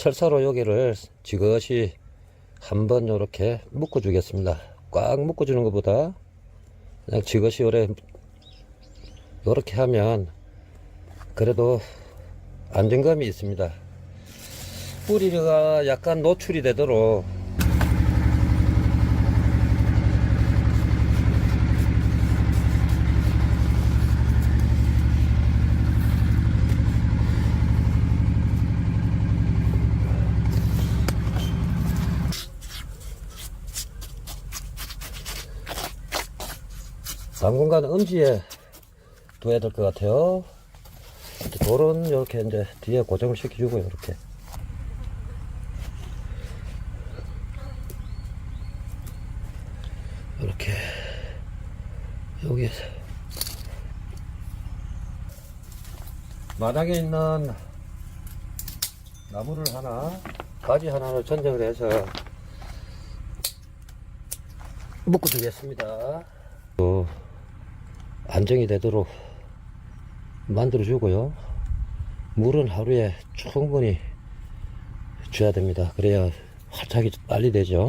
철사로 여기를 지그시 한번 요렇게 묶어 주겠습니다. 꽉 묶어 주는 것보다 그냥 지그시 요래 요렇게 하면 그래도 안정감이 있습니다. 뿌리가 약간 노출이 되도록 당분간 음지에 둬야 될 것 같아요. 돌은 이렇게 이제 뒤에 고정을 시켜주고요, 이렇게. 이렇게 여기에서 마당에 있는 나무를 하나 가지 하나를 전정을 해서 묶어 두겠습니다. 또 안정이 되도록 만들어 주고요. 물은 하루에 충분히 줘야 됩니다. 그래야 활착이 빨리 되죠.